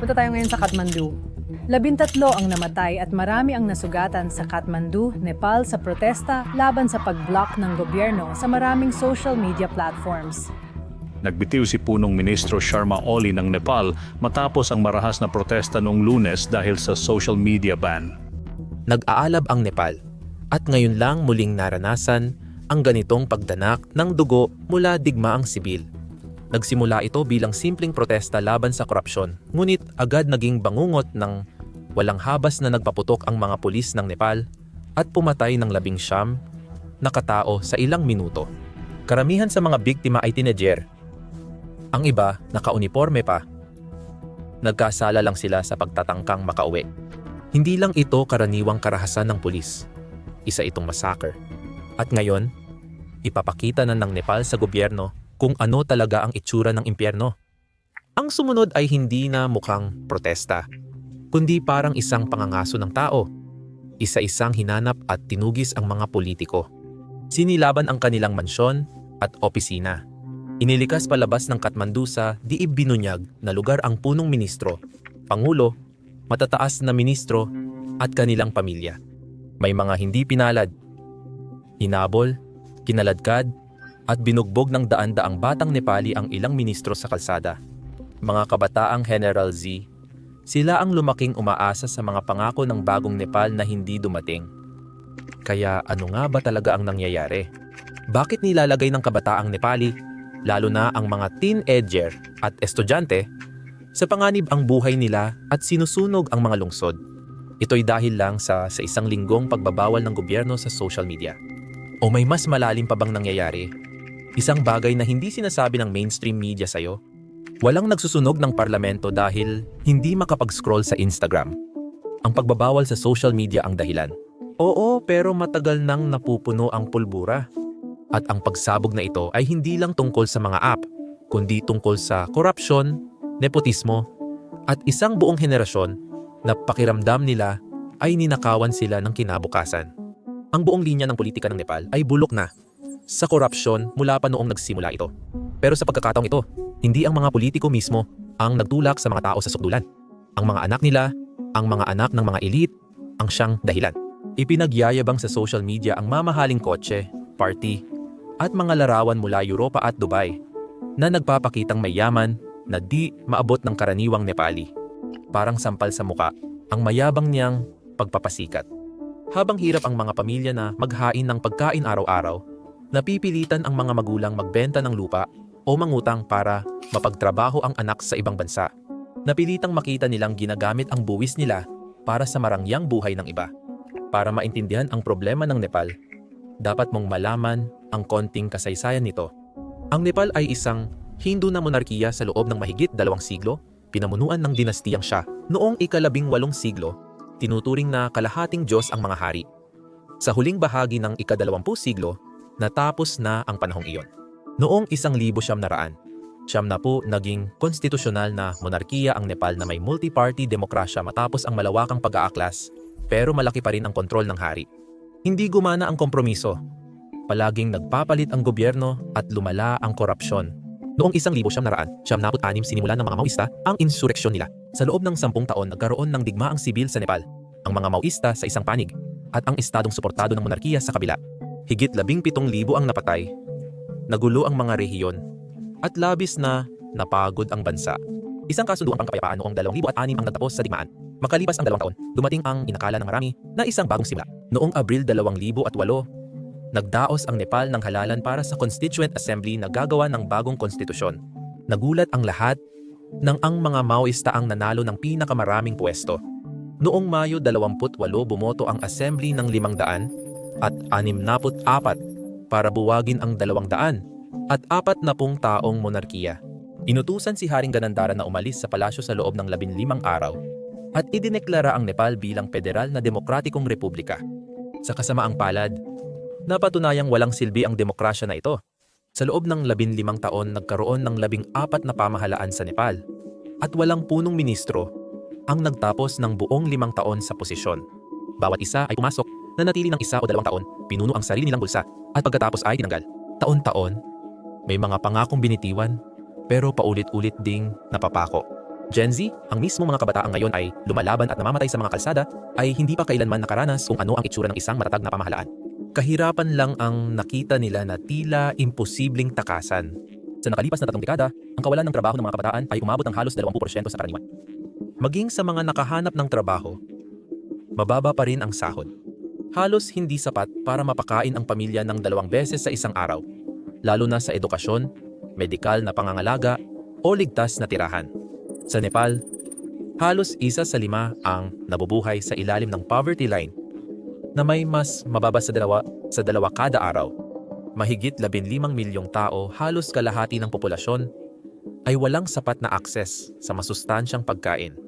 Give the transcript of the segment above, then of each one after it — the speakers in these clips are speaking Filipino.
Punta tayo ngayon sa Kathmandu. Labintatlo ang namatay at marami ang nasugatan sa Kathmandu, Nepal sa protesta laban sa pag-block ng gobyerno sa maraming social media platforms. Nagbitiw si punong ministro Sharma Oli ng Nepal matapos ang marahas na protesta noong lunes dahil sa social media ban. Nag-aalab ang Nepal at ngayon lang muling naranasan ang ganitong pagdanak ng dugo mula digmaang sibil. Nagsimula ito bilang simpleng protesta laban sa korupsyon, ngunit agad naging bangungot ng walang habas na nagpaputok ang mga pulis ng Nepal at pumatay ng labing siyam na katao sa ilang minuto. Karamihan sa mga biktima ay teenager. Ang iba, nakauniforme pa. Nagkasala lang sila sa pagtatangkang makauwi. Hindi lang ito karaniwang karahasan ng pulis. Isa itong massacre. At ngayon, ipapakita na ng Nepal sa gobyerno kung ano talaga ang itsura ng impyerno. Ang sumunod ay hindi na mukhang protesta, kundi parang isang pangangaso ng tao. Isa-isang hinanap at tinugis ang mga politiko. Sinilaban ang kanilang mansyon at opisina. Inilikas palabas ng Kathmandu sa diib binunyag na lugar ang punong ministro, pangulo, matataas na ministro at kanilang pamilya. May mga hindi pinalad, hinabol, kinaladkad, at binugbog ng daan-daang batang Nepali ang ilang ministro sa kalsada. Mga kabataang General Z, sila ang lumaking umaasa sa mga pangako ng bagong Nepal na hindi dumating. Kaya ano nga ba talaga ang nangyayari? Bakit nilalagay ng kabataang Nepali, lalo na ang mga teenager at estudyante, sa panganib ang buhay nila at sinusunog ang mga lungsod? Ito'y dahil lang sa, sa isang linggong pagbabawal ng gobyerno sa social media. O may mas malalim pa bang nangyayari? Isang bagay na hindi sinasabi ng mainstream media sa'yo? Walang nagsusunog ng parlamento dahil hindi makapag-scroll sa Instagram. Ang pagbabawal sa social media ang dahilan. Oo, pero matagal nang napupuno ang pulbura. At ang pagsabog na ito ay hindi lang tungkol sa mga app, kundi tungkol sa korupsyon, nepotismo, at isang buong henerasyon na pakiramdam nila ay ninakawan sila ng kinabukasan. Ang buong linya ng politika ng Nepal ay bulok na sa korupsyon mula pa noong nagsimula ito. Pero sa pagkakataong ito, hindi ang mga politiko mismo ang nagtulak sa mga tao sa sukdulan. Ang mga anak nila, ang mga anak ng mga elite, ang siyang dahilan. Ipinagyayabang sa social media ang mamahaling kotse, party, at mga larawan mula Europa at Dubai na nagpapakitang may yaman na di maabot ng karaniwang Nepali. Parang sampal sa muka ang mayabang niyang pagpapasikat. Habang hirap ang mga pamilya na maghain ng pagkain araw-araw, napipilitan ang mga magulang magbenta ng lupa o mangutang para mapagtrabaho ang anak sa ibang bansa. Napilitang makita nilang ginagamit ang buwis nila para sa marangyang buhay ng iba. Para maintindihan ang problema ng Nepal, dapat mong malaman ang konting kasaysayan nito. Ang Nepal ay isang Hindu na monarkiya sa loob ng mahigit dalawang siglo, pinamunuan ng dinastiyang siya. Noong ikalabing walong siglo, tinuturing na kalahating Diyos ang mga hari. Sa huling bahagi ng ikadalawampu siglo, natapos na ang panahong iyon. Noong isang libo siyam naraan, siyam na po naging konstitusyonal na monarkiya ang Nepal na may multi-party demokrasya matapos ang malawakang pag-aaklas, pero malaki pa rin ang kontrol ng hari. Hindi gumana ang kompromiso. Palaging nagpapalit ang gobyerno at lumala ang korupsyon. Noong isang libo siyam naraan, siyam naput anim sinimulan ng mga Maoista ang insureksyon nila. Sa loob ng sampung taon nagkaroon ng digmaang sibil sa Nepal. Ang mga Maoista sa isang panig at ang estadong suportado ng monarkiya sa kabila. Higit labing pitong libo ang napatay. Nagulo ang mga rehiyon at labis na napagod ang bansa. Isang kasunduang pangkapayapaan noong 2006 ang nagtapos sa digmaan. Makalipas ang dalawang taon, dumating ang inakala ng marami na isang bagong simula. Noong Abril 2008, nagdaos ang Nepal ng halalan para sa Constituent Assembly na gagawa ng bagong konstitusyon. Nagulat ang lahat nang ang mga Maoista ang nanalo ng pinakamaraming pwesto. Noong Mayo 28 bumoto ang Assembly ng 500 at 64 para buwagin ang 200 at 40 taong monarkiya. Inutusan si Haring Ganandara na umalis sa palasyo sa loob ng 15 araw at idineklara ang Nepal bilang federal na demokratikong republika. Sa kasamaang palad, napatunayang walang silbi ang demokrasya na ito. Sa loob ng 15 taon nagkaroon ng 14 na pamahalaan sa Nepal at walang punong ministro ang nagtapos ng buong limang taon sa posisyon. Bawat isa ay pumasok na natili ng isa o dalawang taon, pinuno ang sarili nilang bulsa at pagkatapos ay tinanggal. Taon-taon, may mga pangakong binitiwan pero paulit-ulit ding napapako. Gen Z, ang mismo mga kabataan ngayon ay lumalaban at namamatay sa mga kalsada, ay hindi pa kailanman nakaranas kung ano ang itsura ng isang matatag na pamahalaan. Kahirapan lang ang nakita nila na tila imposibleng takasan. Sa nakalipas na tatlong dekada, ang kawalan ng trabaho ng mga kabataan ay umabot ng halos 20% sa karaniwan. Maging sa mga nakahanap ng trabaho, mababa pa rin ang sahod. Halos hindi sapat para mapakain ang pamilya ng dalawang beses sa isang araw, lalo na sa edukasyon, medikal na pangangalaga o ligtas na tirahan. Sa Nepal, halos isa sa lima ang nabubuhay sa ilalim ng poverty line na may mas mababa sa dalawa sa dalawa kada araw. Mahigit 15 milyong tao, halos kalahati ng populasyon, ay walang sapat na akses sa masustansyang pagkain.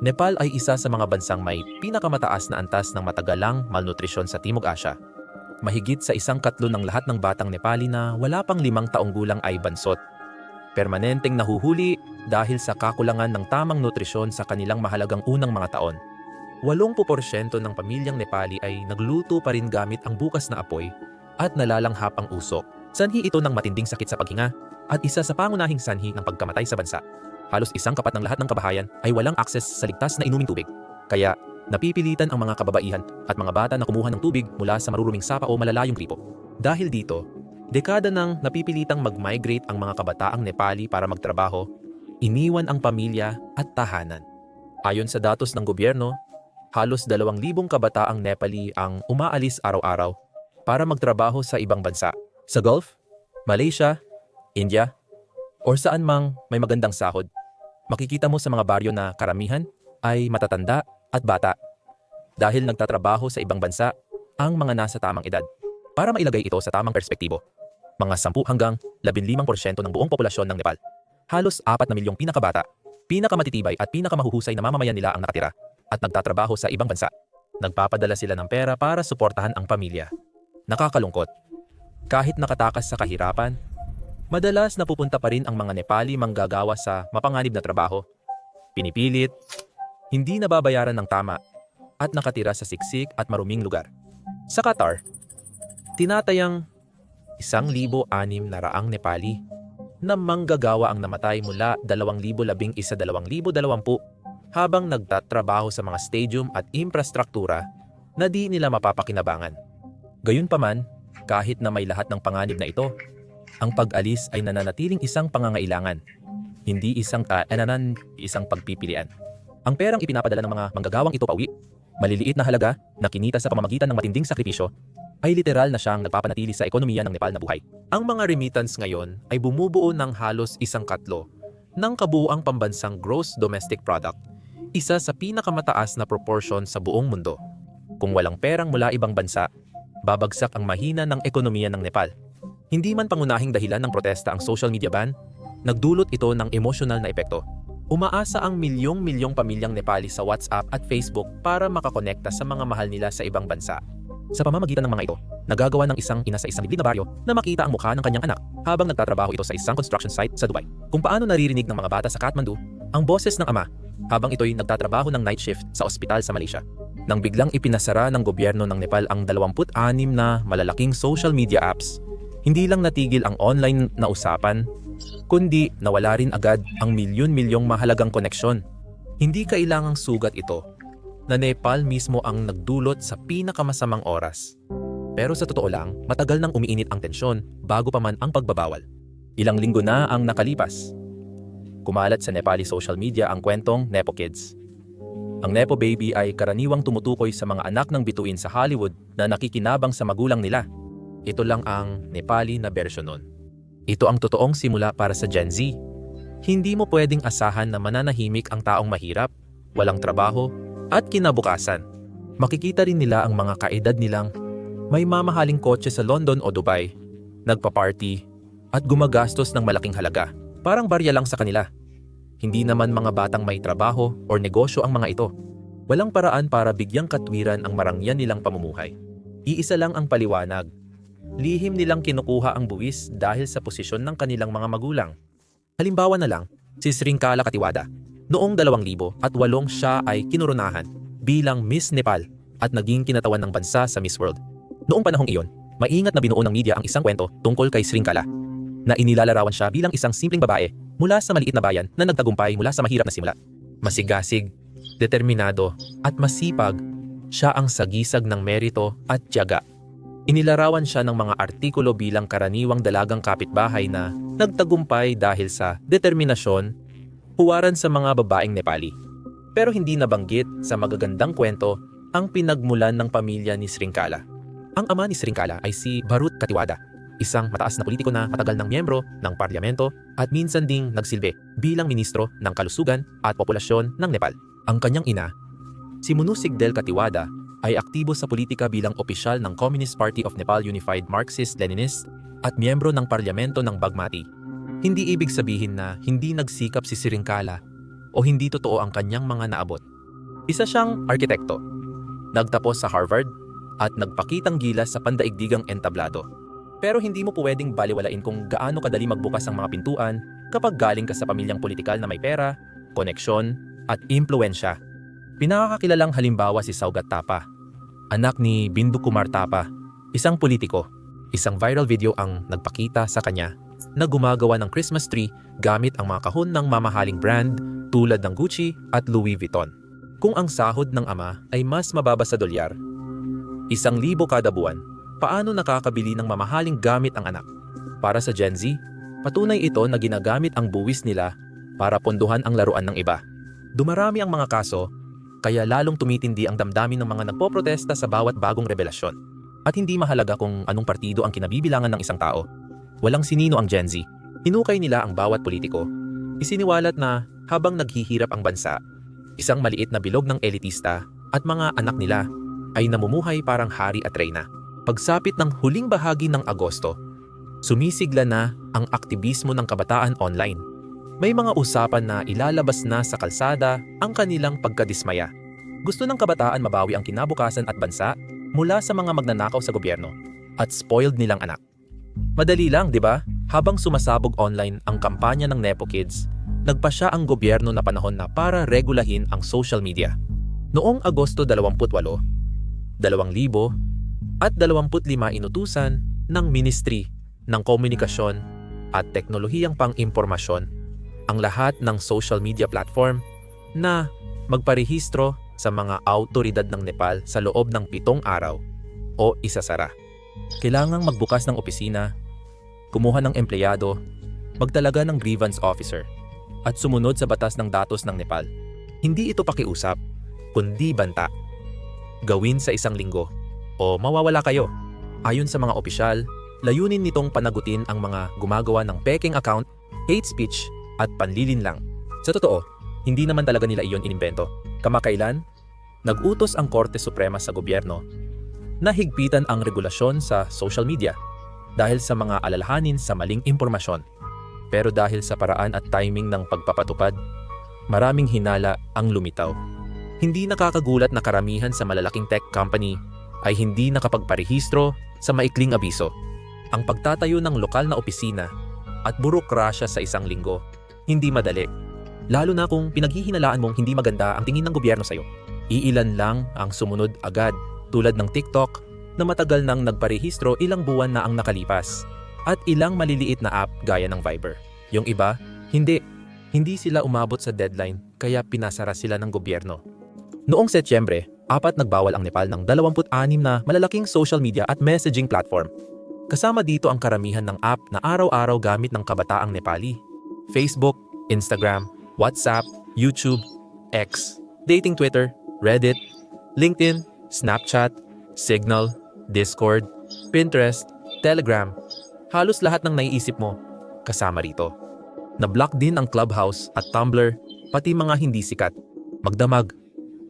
Nepal ay isa sa mga bansang may pinakamataas na antas ng matagalang malnutrisyon sa Timog Asya. Mahigit sa isang katlo ng lahat ng batang Nepali na wala pang limang taong gulang ay bansot. Permanenteng nahuhuli dahil sa kakulangan ng tamang nutrisyon sa kanilang mahalagang unang mga taon. 80% ng pamilyang Nepali ay nagluto pa rin gamit ang bukas na apoy at nalalanghap ang usok. Sanhi ito ng matinding sakit sa paghinga at isa sa pangunahing sanhi ng pagkamatay sa bansa. Halos isang kapat ng lahat ng kabahayan ay walang akses sa ligtas na inuming tubig. Kaya napipilitan ang mga kababaihan at mga bata na kumuha ng tubig mula sa maruruming sapa o malalayong gripo. Dahil dito, dekada nang napipilitang mag-migrate ang mga kabataang Nepali para magtrabaho, iniwan ang pamilya at tahanan. Ayon sa datos ng gobyerno, halos 2,000 kabataang Nepali ang umaalis araw-araw para magtrabaho sa ibang bansa. Sa Gulf, Malaysia, India, or saan mang may magandang sahod. Makikita mo sa mga baryo na karamihan ay matatanda at bata dahil nagtatrabaho sa ibang bansa ang mga nasa tamang edad. Para mailagay ito sa tamang perspektibo, mga 10 hanggang 15% ng buong populasyon ng Nepal. Halos 4 na milyong pinakabata, pinakamatitibay at pinakamahuhusay na mamamayan nila ang nakatira at nagtatrabaho sa ibang bansa. Nagpapadala sila ng pera para suportahan ang pamilya. Nakakalungkot. Kahit nakatakas sa kahirapan, madalas napupunta pa rin ang mga Nepali manggagawa sa mapanganib na trabaho. Pinipilit, hindi nababayaran ng tama, at nakatira sa siksik at maruming lugar. Sa Qatar, tinatayang isang libo anim na raang Nepali na manggagawa ang namatay mula 2011-2020 habang nagtatrabaho sa mga stadium at infrastruktura na di nila mapapakinabangan. Gayunpaman, kahit na may lahat ng panganib na ito, ang pag-alis ay nananatiling isang pangangailangan, hindi isang kaananan, isang pagpipilian. Ang perang ipinapadala ng mga manggagawang ito pauwi, maliliit na halaga na kinita sa pamamagitan ng matinding sakripisyo, ay literal na siyang nagpapanatili sa ekonomiya ng Nepal na buhay. Ang mga remittance ngayon ay bumubuo ng halos isang katlo ng kabuuang pambansang gross domestic product, isa sa pinakamataas na proportion sa buong mundo. Kung walang perang mula ibang bansa, babagsak ang mahina ng ekonomiya ng Nepal. Hindi man pangunahing dahilan ng protesta ang social media ban, nagdulot ito ng emosyonal na epekto. Umaasa ang milyong-milyong pamilyang Nepali sa WhatsApp at Facebook para makakonekta sa mga mahal nila sa ibang bansa. Sa pamamagitan ng mga ito, nagagawa ng isang ina sa isang liblib na baryo na makita ang mukha ng kanyang anak habang nagtatrabaho ito sa isang construction site sa Dubai. Kung paano naririnig ng mga bata sa Kathmandu ang boses ng ama habang ito'y nagtatrabaho ng night shift sa ospital sa Malaysia. Nang biglang ipinasara ng gobyerno ng Nepal ang 26 na malalaking social media apps, hindi lang natigil ang online na usapan, kundi nawala rin agad ang milyon-milyong mahalagang koneksyon. Hindi kailangang sugat ito na Nepal mismo ang nagdulot sa pinakamasamang oras. Pero sa totoo lang, matagal nang umiinit ang tensyon bago pa man ang pagbabawal. Ilang linggo na ang nakalipas. Kumalat sa Nepali social media ang kwentong Nepo Kids. Ang Nepo Baby ay karaniwang tumutukoy sa mga anak ng bituin sa Hollywood na nakikinabang sa magulang nila. Ito lang ang Nepali na bersyon nun. Ito ang totoong simula para sa Gen Z. Hindi mo pwedeng asahan na mananahimik ang taong mahirap, walang trabaho, at kinabukasan. Makikita rin nila ang mga kaedad nilang may mamahaling kotse sa London o Dubai, nagpa-party, at gumagastos ng malaking halaga. Parang barya lang sa kanila. Hindi naman mga batang may trabaho o negosyo ang mga ito. Walang paraan para bigyang katwiran ang marangyan nilang pamumuhay. Iisa lang ang paliwanag. Lihim nilang kinukuha ang buwis dahil sa posisyon ng kanilang mga magulang. Halimbawa na lang, si Srinkala Katiwada. Noong 2008 siya ay kinurunahan bilang Miss Nepal at naging kinatawan ng bansa sa Miss World. Noong panahong iyon, maingat na binuo ng media ang isang kwento tungkol kay Srinkala na inilalarawan siya bilang isang simpleng babae mula sa maliit na bayan na nagtagumpay mula sa mahirap na simula. Masigasig, determinado, at masipag, siya ang sagisag ng merito at tiyaga. Inilarawan siya ng mga artikulo bilang karaniwang dalagang kapitbahay na nagtagumpay dahil sa determinasyon, huwaran sa mga babaeng Nepali. Pero hindi nabanggit sa magagandang kwento ang pinagmulan ng pamilya ni Srinkala. Ang ama ni Srinkala ay si Barut Katiwada, isang mataas na politiko na matagal ng miyembro ng parlamento at minsan ding nagsilbi bilang ministro ng kalusugan at populasyon ng Nepal. Ang kanyang ina, si Munusig Del Katiwada, ay aktibo sa politika bilang opisyal ng Communist Party of Nepal Unified Marxist-Leninist at miyembro ng parlamento ng Bagmati. Hindi ibig sabihin na hindi nagsikap si Srinkala o hindi totoo ang kanyang mga naabot. Isa siyang arkitekto. Nagtapos sa Harvard at nagpakitang gilas sa pandaigdigang entablado. Pero hindi mo pwedeng baliwalain kung gaano kadali magbukas ang mga pintuan kapag galing ka sa pamilyang politikal na may pera, koneksyon, at impluensya. Pinakakakilalang halimbawa si Saugat Tapa, anak ni Bindu Kumar Tapa, isang politiko. Isang viral video ang nagpakita sa kanya na gumagawa ng Christmas tree gamit ang mga kahon ng mamahaling brand tulad ng Gucci at Louis Vuitton. Kung ang sahod ng ama ay mas mababa sa dolyar, isang libo kada buwan, paano nakakabili ng mamahaling gamit ang anak? Para sa Gen Z, patunay ito na ginagamit ang buwis nila para ponduhan ang laruan ng iba. Dumarami ang mga kaso, kaya lalong tumitindi ang damdamin ng mga nagpoprotesta sa bawat bagong revelasyon. At hindi mahalaga kung anong partido ang kinabibilangan ng isang tao. Walang sinino ang Gen Z. Hinukay nila ang bawat politiko. Isiniwalat na habang naghihirap ang bansa, isang maliit na bilog ng elitista at mga anak nila ay namumuhay parang hari at reyna. Pagsapit ng huling bahagi ng Agosto, sumisigla na ang aktivismo ng kabataan online. May mga usapan na ilalabas na sa kalsada ang kanilang pagkadismaya. Gusto ng kabataan mabawi ang kinabukasan at bansa mula sa mga magnanakaw sa gobyerno at spoiled nilang anak. Madali lang, di ba? Habang sumasabog online ang kampanya ng Nepo Kids, nagpasya ang gobyerno na panahon na para regulahin ang social media. Noong Agosto 28, 2,000 at 25 inutusan ng Ministry ng Komunikasyon at Teknolohiyang Pang-impormasyon ang lahat ng social media platform na magparehistro sa mga autoridad ng Nepal sa loob ng pitong araw o isasara. Kailangang magbukas ng opisina, kumuha ng empleyado, magtalaga ng grievance officer, at sumunod sa batas ng datos ng Nepal. Hindi ito pakiusap, kundi banta. Gawin sa isang linggo o mawawala kayo. Ayon sa mga opisyal, layunin nitong panagutin ang mga gumagawa ng peking account, hate speech, at panlilin lang. Sa totoo, hindi naman talaga nila iyon inimbento. Kamakailan, nag-utos ang Korte Suprema sa gobyerno na higpitan ang regulasyon sa social media dahil sa mga alalahanin sa maling impormasyon. Pero dahil sa paraan at timing ng pagpapatupad, maraming hinala ang lumitaw. Hindi nakakagulat na karamihan sa malalaking tech company ay hindi nakapagparehistro sa maikling abiso. Ang pagtatayo ng lokal na opisina at burokrasya sa isang linggo, hindi madali. Lalo na kung pinaghihinalaan mong hindi maganda ang tingin ng gobyerno sa'yo. Iilan lang ang sumunod agad tulad ng TikTok na matagal nang nagparehistro ilang buwan na ang nakalipas at ilang maliliit na app gaya ng Viber. Yung iba, hindi. Hindi sila umabot sa deadline kaya pinasara sila ng gobyerno. Noong Setyembre, apat nagbawal ang Nepal ng 26 na malalaking social media at messaging platform. Kasama dito ang karamihan ng app na araw-araw gamit ng kabataang Nepali. Facebook, Instagram, WhatsApp, YouTube, X, dating Twitter, Reddit, LinkedIn, Snapchat, Signal, Discord, Pinterest, Telegram. Halos lahat ng naiisip mo, kasama rito. Na-block din ang Clubhouse at Tumblr, pati mga hindi sikat. Magdamag,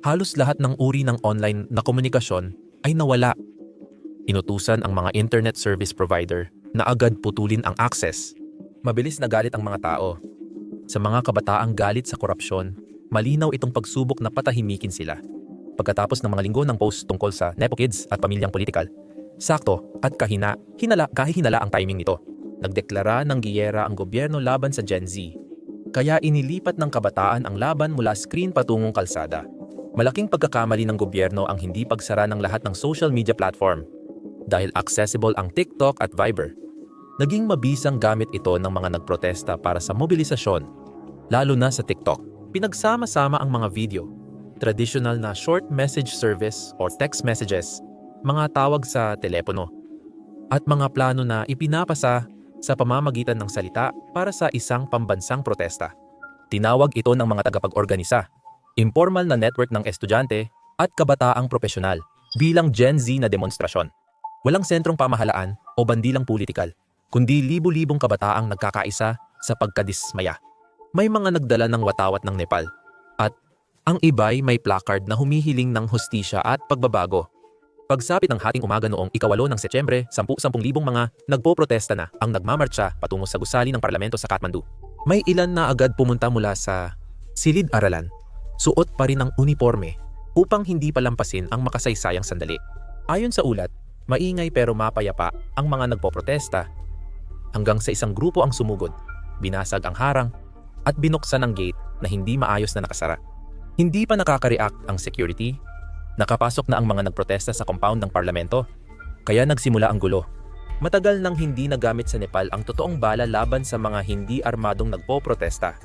halos lahat ng uri ng online na komunikasyon ay nawala. Inutusan ang mga internet service provider na agad putulin ang access. Mabilis na galit ang mga tao. Sa mga kabataang galit sa korupsyon, malinaw itong pagsubok na patahimikin sila. Pagkatapos ng mga linggo ng post tungkol sa Nepo Kids at pamilyang politikal, sakto at kahina, hinala, kahihinala ang timing nito. Nagdeklara ng giyera ang gobyerno laban sa Gen Z. Kaya inilipat ng kabataan ang laban mula screen patungong kalsada. Malaking pagkakamali ng gobyerno ang hindi pagsara ng lahat ng social media platform dahil accessible ang TikTok at Viber. Naging mabisang gamit ito ng mga nagprotesta para sa mobilisasyon, lalo na sa TikTok. Pinagsama-sama ang mga video, traditional na short message service or text messages, mga tawag sa telepono, at mga plano na ipinapasa sa pamamagitan ng salita para sa isang pambansang protesta. Tinawag ito ng mga tagapag-organisa, informal na network ng estudyante at kabataang profesional bilang Gen Z na demonstrasyon. Walang sentrong pamahalaan o bandilang politikal, kundi libu-libong kabataang nagkakaisa sa pagkadismaya. May mga nagdala ng watawat ng Nepal at ang iba'y may placard na humihiling ng hustisya at pagbabago. Pagsapit ng hating umaga noong ikawalo ng Setyembre, 10-10 libong mga nagpo-protesta na ang nagmamarcha patungo sa gusali ng parlamento sa Kathmandu. May ilan na agad pumunta mula sa silid-aralan, suot pa rin ang uniforme upang hindi palampasin ang makasaysayang sandali. Ayon sa ulat, maingay pero mapayapa ang mga nagpo-protesta hanggang sa isang grupo ang sumugod, binasag ang harang at binuksan ang gate na hindi maayos na nakasara. Hindi pa nakaka-react ang security, nakapasok na ang mga nagprotesta sa compound ng parlamento, kaya nagsimula ang gulo. Matagal nang hindi nagamit sa Nepal ang totoong bala laban sa mga hindi armadong nagpo-protesta.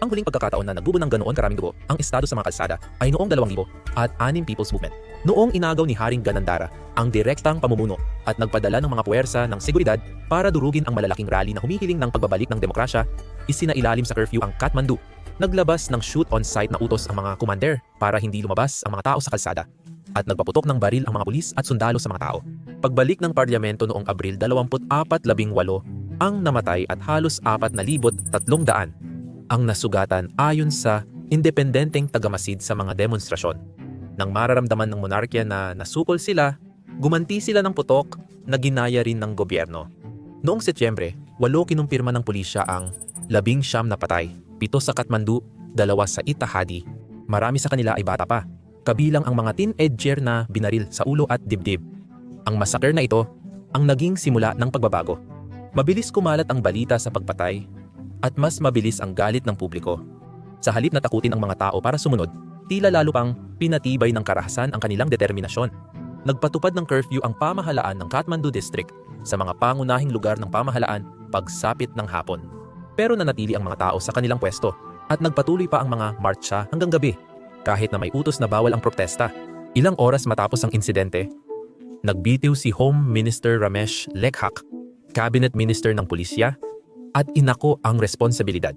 Ang huling pagkakataon na nagbubo ng ganoon karaming dugo ang estado sa mga kalsada ay noong 2000 at 6 People's Movement. Noong inagaw ni Haring Ganandara ang direktang pamumuno at nagpadala ng mga puwersa ng seguridad para durugin ang malalaking rally na humihiling ng pagbabalik ng demokrasya, isinailalim sa curfew ang Kathmandu. Naglabas ng shoot-on-site na utos ang mga commander para hindi lumabas ang mga tao sa kalsada at nagpaputok ng baril ang mga pulis at sundalo sa mga tao. Pagbalik ng parlamento noong Abril 24-18 ang namatay at halos 4,300 ang nasugatan ayon sa independenteng tagamasid sa mga demonstrasyon. Nang mararamdaman ng monarkya na nasukol sila, gumanti sila ng putok na ginaya rin ng gobyerno. Noong Setyembre, walo kinumpirma ng pulisya ang labing siyam na patay, pito sa Kathmandu, dalawa sa Itahadi. Marami sa kanila ay bata pa, kabilang ang mga teenager na binaril sa ulo at dibdib. Ang massacre na ito ang naging simula ng pagbabago. Mabilis kumalat ang balita sa pagpatay at mas mabilis ang galit ng publiko. Sa halip na takutin ang mga tao para sumunod, tila lalo pang pinatibay ng karahasan ang kanilang determinasyon. Nagpatupad ng curfew ang pamahalaan ng Kathmandu District sa mga pangunahing lugar ng pamahalaan pagsapit ng hapon. Pero nanatili ang mga tao sa kanilang pwesto at nagpatuloy pa ang mga marcha hanggang gabi kahit na may utos na bawal ang protesta. Ilang oras matapos ang insidente, nagbitiw si Home Minister Ramesh Lekhak, Cabinet Minister ng Pulisya at inako ang responsibilidad.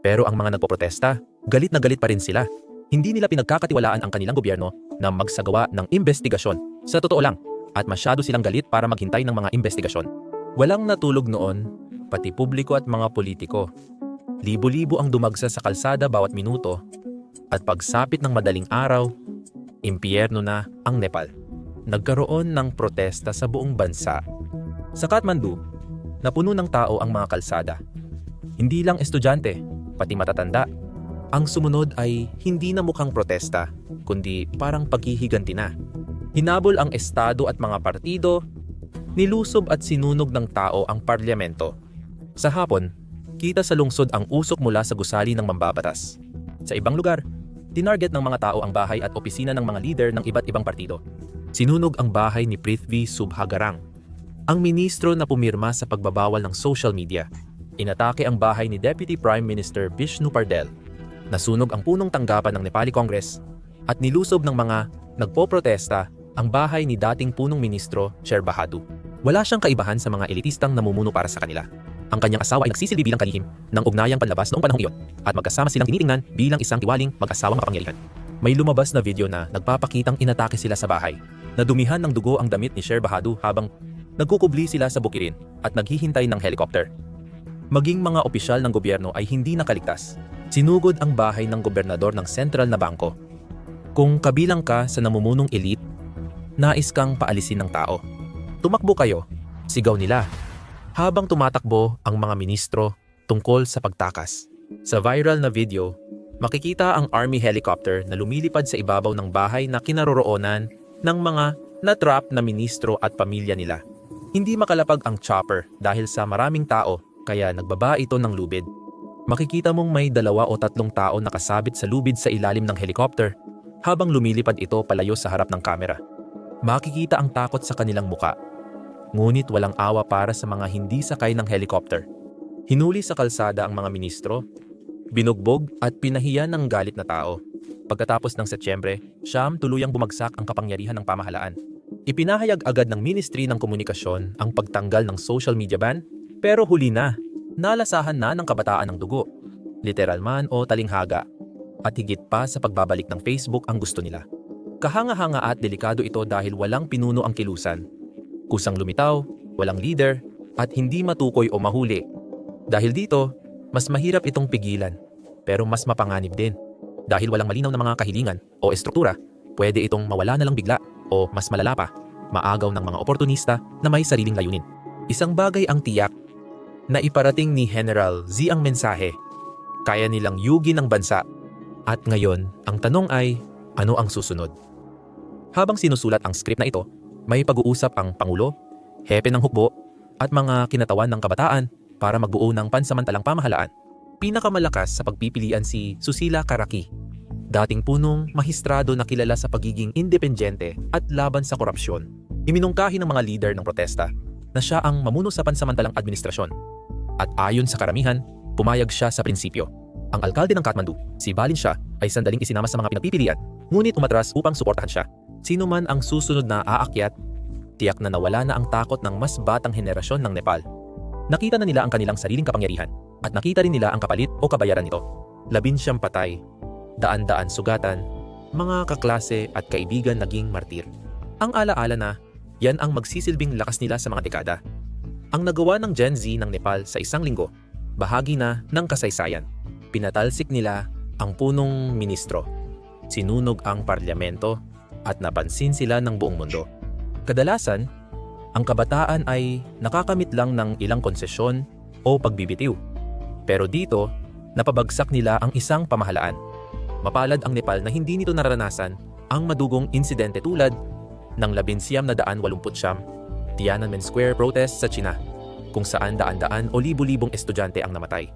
Pero ang mga nagpoprotesta, galit na galit pa rin sila. Hindi nila pinagkakatiwalaan ang kanilang gobyerno na magsagawa ng investigasyon. Sa totoo lang, at masyado silang galit para maghintay ng mga investigasyon. Walang natulog noon, pati publiko at mga politiko. Libo-libo ang dumagsa sa kalsada bawat minuto at pagsapit ng madaling araw, impyerno na ang Nepal. Nagkaroon ng protesta sa buong bansa. Sa Kathmandu, napuno ng tao ang mga kalsada. Hindi lang estudyante, pati matatanda. Ang sumunod ay hindi na mukhang protesta, kundi parang paghihiganti na. Hinabol ang estado at mga partido, nilusob at sinunog ng tao ang parlamento. Sa hapon, kita sa lungsod ang usok mula sa gusali ng mambabatas. Sa ibang lugar, tinarget ng mga tao ang bahay at opisina ng mga leader ng iba't ibang partido. Sinunog ang bahay ni Prithvi Subhagarang, ang ministro na pumirma sa pagbabawal ng social media. Inatake ang bahay ni Deputy Prime Minister Vishnu Pardel. Nasunog ang punong tanggapan ng Nepali Congress at nilusob ng mga nagpo-protesta ang bahay ni dating punong ministro Sher Bahadu. Wala siyang kaibahan sa mga elitistang namumuno para sa kanila. Ang kanyang asawa ay nagsisilbi bilang kalihim ng ugnayang panlabas noong panahong iyon at magkasama silang tinitingnan bilang isang tiwaling mag-asawang makapangyarihan. May lumabas na video na nagpapakitang inatake sila sa bahay. Nadumihan ng dugo ang damit ni Sher Bahadu habang nagkukubli sila sa bukirin at naghihintay ng helicopter. Maging mga opisyal ng gobyerno ay hindi nakaligtas. Sinugod ang bahay ng gobernador ng sentral na bangko. Kung kabilang ka sa namumunong elite, nais kang paalisin ng tao. Tumakbo kayo, sigaw nila. Habang tumatakbo ang mga ministro tungkol sa pagtakas. Sa viral na video, makikita ang army helicopter na lumilipad sa ibabaw ng bahay na kinaroroonan ng mga na-trap na ministro at pamilya nila. Hindi makalapag ang chopper dahil sa maraming tao kaya nagbaba ito ng lubid. Makikita mong may dalawa o tatlong tao nakasabit sa lubid sa ilalim ng helicopter habang lumilipad ito palayo sa harap ng kamera. Makikita ang takot sa kanilang muka. Ngunit walang awa para sa mga hindi sakay ng helicopter. Hinuli sa kalsada ang mga ministro, binugbog at pinahiya ng galit na tao. Pagkatapos ng Setyembre, siyam tuluyang bumagsak ang kapangyarihan ng pamahalaan. Ipinahayag agad ng Ministry ng Komunikasyon ang pagtanggal ng social media ban, pero huli na, nalasahan na ng kabataan ng dugo, literal man o talinghaga, at higit pa sa pagbabalik ng Facebook ang gusto nila. Kahanga-hanga at delikado ito dahil walang pinuno ang kilusan. Kusang lumitaw, walang leader, at hindi matukoy o mahuli. Dahil dito, mas mahirap itong pigilan, pero mas mapanganib din. Dahil walang malinaw na mga kahilingan o estruktura, pwede itong mawala na lang bigla o mas malala pa, maagaw ng mga oportunista na may sariling layunin. Isang bagay ang tiyak na iparating ni General Z ang mensahe. Kaya nilang yugi ng bansa. At ngayon, ang tanong ay, ano ang susunod? Habang sinusulat ang script na ito, may pag-uusap ang Pangulo, hepe ng hukbo, at mga kinatawan ng kabataan para magbuo ng pansamantalang pamahalaan. Pinakamalakas sa pagpipilian si Susila Karaki, dating punong mahistrado na kilala sa pagiging independyente at laban sa korupsyon. Iminungkahi ng mga leader ng protesta na siya ang mamuno sa pansamantalang administrasyon. At ayon sa karamihan, pumayag siya sa prinsipyo. Ang alkalde ng Kathmandu, si Balin Shah, ay sandaling isinama sa mga pinagpipilian, ngunit umatras upang suportahan siya. Sino man ang susunod na aakyat, tiyak na nawala na ang takot ng mas batang henerasyon ng Nepal. Nakita na nila ang kanilang sariling kapangyarihan at nakita rin nila ang kapalit o kabayaran nito. Labinsyam patay, daan-daan sugatan, mga kaklase at kaibigan naging martir. Ang alaala na, yan ang magsisilbing lakas nila sa mga dekada. Ang nagawa ng Gen Z ng Nepal sa isang linggo, bahagi na ng kasaysayan. Pinatalsik nila ang punong ministro. Sinunog ang parlamento at napansin sila ng buong mundo. Kadalasan, ang kabataan ay nakakamit lang ng ilang konsesyon o pagbibitiw. Pero dito, napabagsak nila ang isang pamahalaan. Mapalad ang Nepal na hindi nito naranasan ang madugong insidente tulad ng labinsiyam na daan walumputsyam Tiananmen Square protest sa China, kung saan daan-daan o libu-libong estudyante ang namatay.